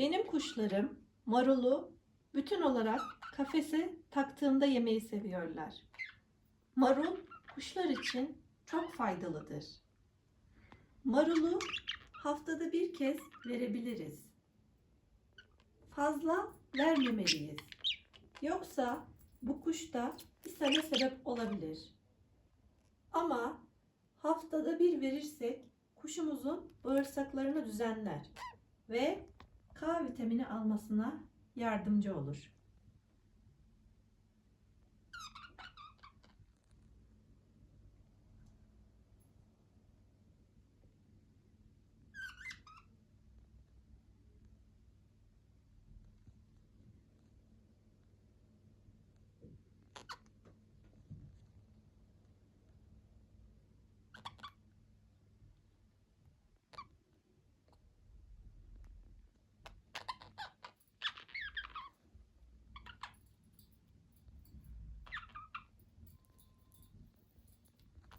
Benim kuşlarım marulu bütün olarak kafese taktığımda yemeyi seviyorlar. Marul kuşlar için çok faydalıdır. Marulu haftada bir kez verebiliriz. Fazla vermemeliyiz. Yoksa bu kuşta ishale sebep olabilir. Ama haftada bir verirsek kuşumuzun bağırsaklarını düzenler ve vitamini almasına yardımcı olur.